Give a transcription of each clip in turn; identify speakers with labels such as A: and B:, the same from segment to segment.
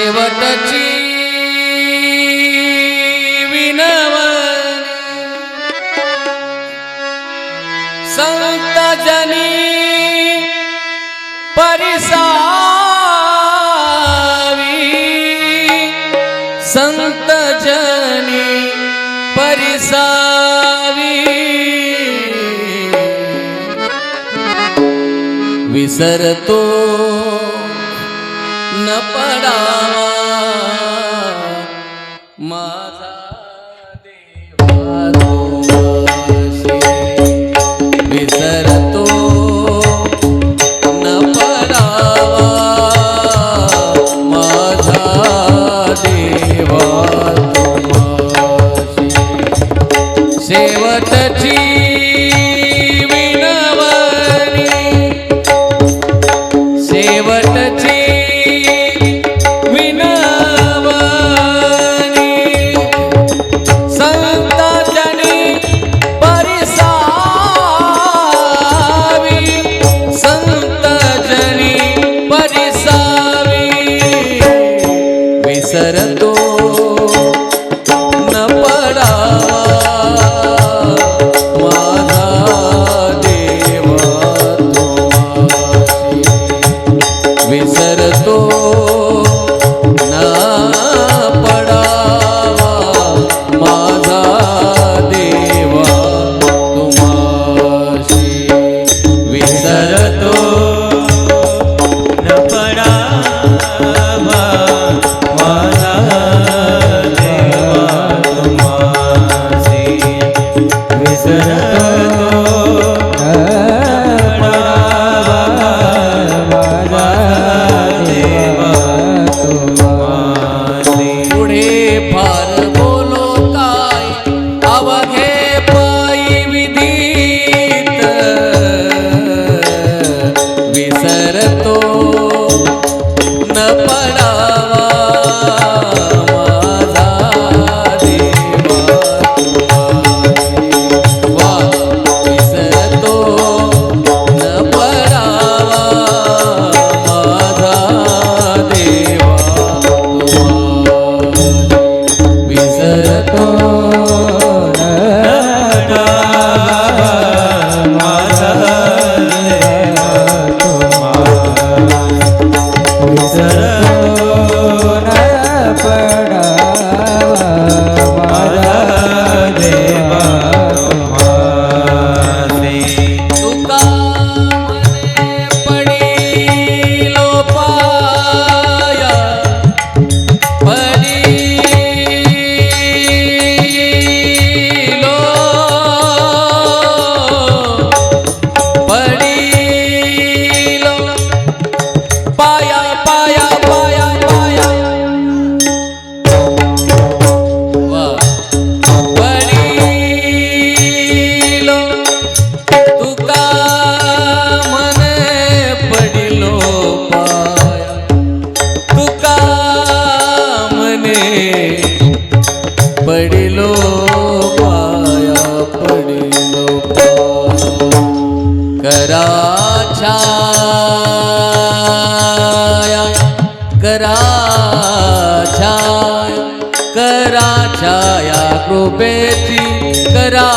A: शेवटची संत जनी परिसावी. संत जनी परिसावी. विसरतो माझा કરતો. बेटी करा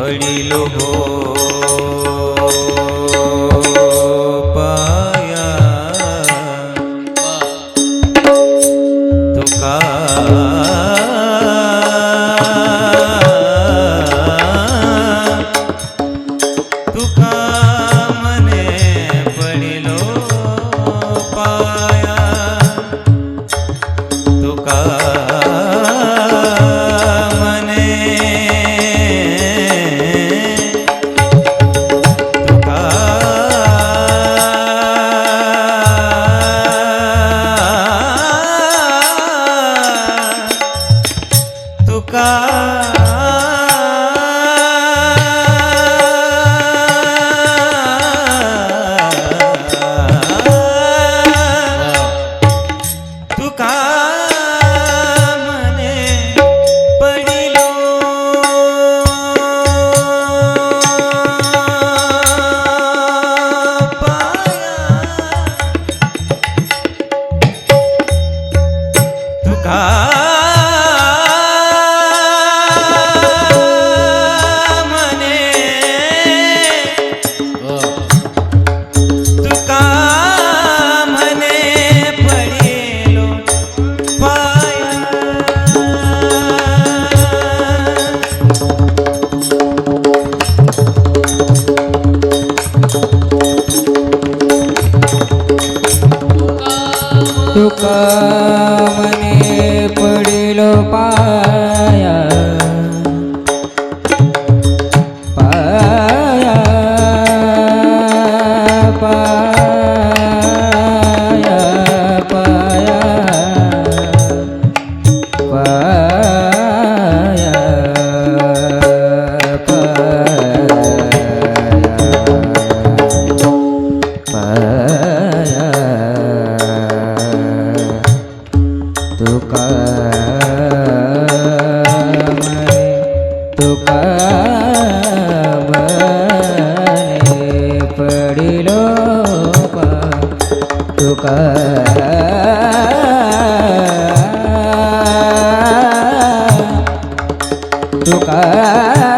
A: भणी लो ঢোকা